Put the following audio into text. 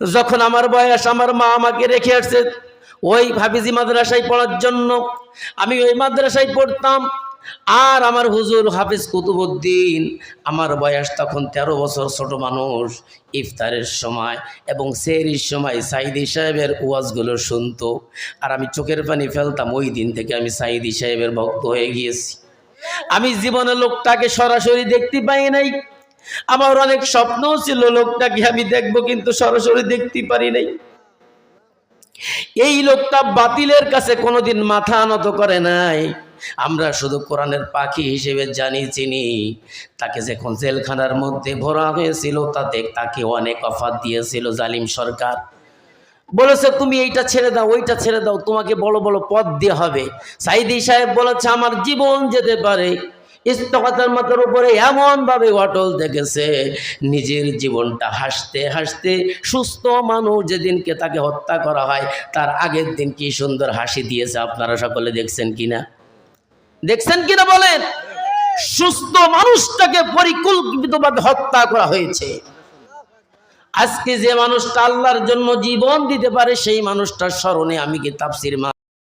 যখন আমার বয়স আমার মা আমাকে রেখে আসছে, ওই ভাবিজি মাদ্রাসায় পড়ার জন্য আমি ওই মাদ্রাসায় পড়তাম। আর আমার হুজুর হাফিজ কুতুবুদ্দিন আমার বয়স তখন তেরো বছর ছোট মানুষ, ইফতারের সময় এবং সেরির সময় সাইদি সাহেবের ওয়াজগুলো শুনত। আর আমি চোখের পানি ফেলতাম, ওই দিন থেকে আমি সাইদি সাহেবের ভক্ত হয়ে গিয়েছি। আমি জীবনে লোকটাকে সরাসরি দেখতে পাই নাই। আমার অনেক স্বপ্নও ছিল, লোকটাকে আমি দেখব, কিন্তু সরাসরি দেখতে পারি নাই। এই লোকটা বাতিলের কাছে কোনোদিন মাথা নত করে নাই। আমরা শুধু কোরআনের পাখি হিসেবে জানি, চিনি। তাকে যখন জেলখানার মধ্যে ভরা হয়েছিল, তাতে তাকে অনেক অফার দিয়েছিল জালিম সরকার। বলেছে, তুমি এইটা ছেড়ে দাও, ওইটা ছেড়ে দাও, তোমাকে বড় বড় পদ দিয়ে হবে। সাইদি সাহেব বলেছে, আমার জীবন যেতে পারে। ইস্তফাতার মাথার উপরে এমনভাবে অটল দেখেছে, নিজের জীবনটা হাসতে হাসতে সুস্থ মানুষ যেদিনকে তাকে হত্যা করা হয়, তার আগের দিন কি সুন্দর হাসি দিয়েছে আপনারা সকলে দেখছেন কিনা? দেখছেন কিনা বলেন? সুস্থ মানুষটাকে পরিকল্পিতভাবে হত্যা করা হয়েছে। আজকে যে মানুষটা আল্লাহর জন্য জীবন দিতে পারে, সেই মানুষটার স্মরণে আমি কি তাফসির মা